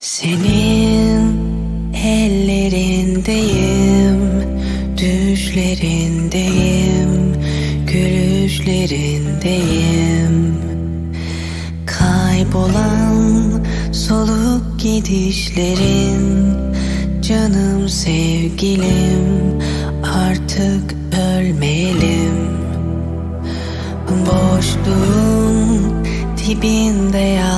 Senin ellerindeyim, düşlerindeyim, gülüşlerindeyim. Kaybolan soluk gidişlerin, canım sevgilim, artık ölmeyelim. Boşluğun dibinde yalnızım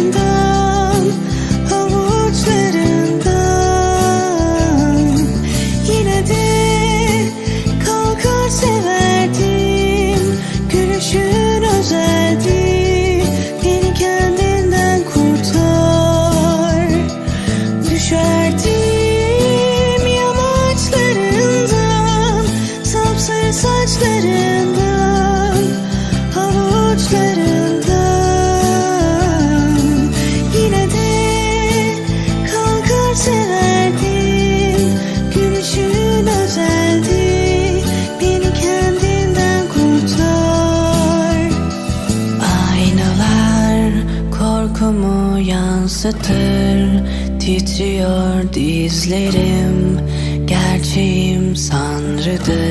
yansıtır Titriyor dizlerim. Gerçeğim sanrıdır.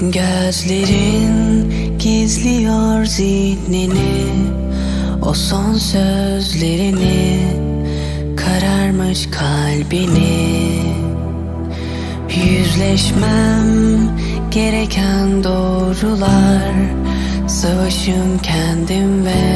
Gözlerin gizliyor zihnini. O son sözlerini Kararmış kalbini. Yüzleşmem gereken doğrular. Savaşım kendim ve